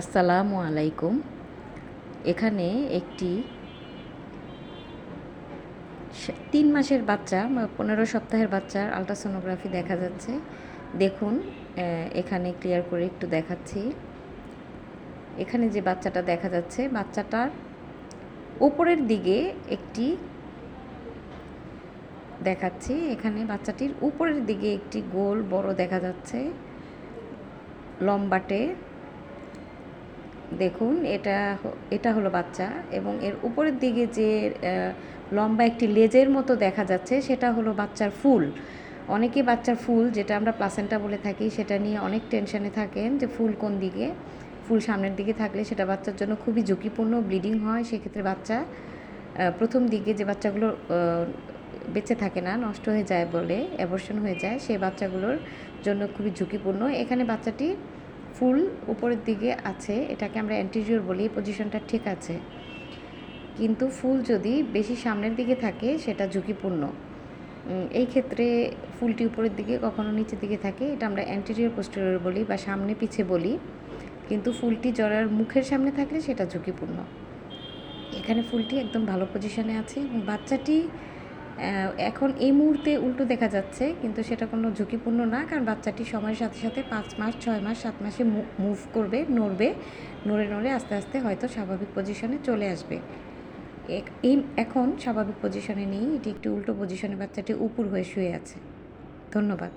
আসসালামু আলাইকুম। এখানে একটি তিন মাসের বাচ্চা পনেরো সপ্তাহের বাচ্চার আলট্রাসোনোগ্রাফি দেখা যাচ্ছে। দেখুন এখানে ক্লিয়ার করে একটু দেখাচ্ছি। এখানে যে বাচ্চাটা দেখা যাচ্ছে, বাচ্চাটার ওপরের দিকে একটি দেখাচ্ছি। এখানে বাচ্চাটির উপরের দিকে একটি গোল বড় দেখা যাচ্ছে। লম্বাটে দেখুন, এটা এটা হলো বাচ্চা এবং এর উপরের দিকে যে লম্বা একটি লেজের মতো দেখা যাচ্ছে সেটা হলো বাচ্চার ফুল। অনেকে বাচ্চার ফুল, যেটা আমরা প্লাসেন্টা বলে থাকি, সেটা নিয়ে অনেক টেনশনে থাকেন যে ফুল কোন দিকে। ফুল সামনের দিকে থাকলে সেটা বাচ্চার জন্য খুবই ঝুঁকিপূর্ণ, ব্লিডিং হয়, সেক্ষেত্রে বাচ্চা প্রথম দিকে যে বাচ্চাগুলো বেঁচে থাকে না, নষ্ট হয়ে যায় বলে অ্যাবর্শন হয়ে যায় সেই বাচ্চাগুলোর জন্য খুবই ঝুঁকিপূর্ণ। এখানে বাচ্চাটি ফুল উপরের দিকে আছে, এটাকে আমরা অ্যান্টিজিওর বলি পজিশনটা ঠিক আছে। কিন্তু ফুল যদি বেশি সামনের দিকে থাকে, সেটা ঝুঁকিপূর্ণ। এই ক্ষেত্রে ফুলটি উপরের দিকে কখনো নিচের দিকে থাকে, এটা আমরা অ্যান্টিরিয়র পোস্টেরিয়র বলি বা সামনে পিছে বলি। কিন্তু ফুলটি জরার মুখের সামনে থাকলে সেটা ঝুঁকিপূর্ণ। এখানে ফুলটি একদম ভালো পজিশনে আছে এবং বাচ্চাটি এখন এই মুহূর্তে উল্টো দেখা যাচ্ছে, কিন্তু সেটা কোনো ঝুঁকিপূর্ণ না, কারণ বাচ্চাটি সময়ের সাথে সাথে পাঁচ মাস, ছয় মাস, সাত মাসে মুভ করবে, নড়বে, নড়ে নড়ে আস্তে আস্তে হয়তো স্বাভাবিক পজিশনে চলে আসবে। এই এখন স্বাভাবিক পজিশনে নেই, এটি একটি উল্টো পজিশনে বাচ্চাটি উপর হয়ে শুয়ে আছে। ধন্যবাদ।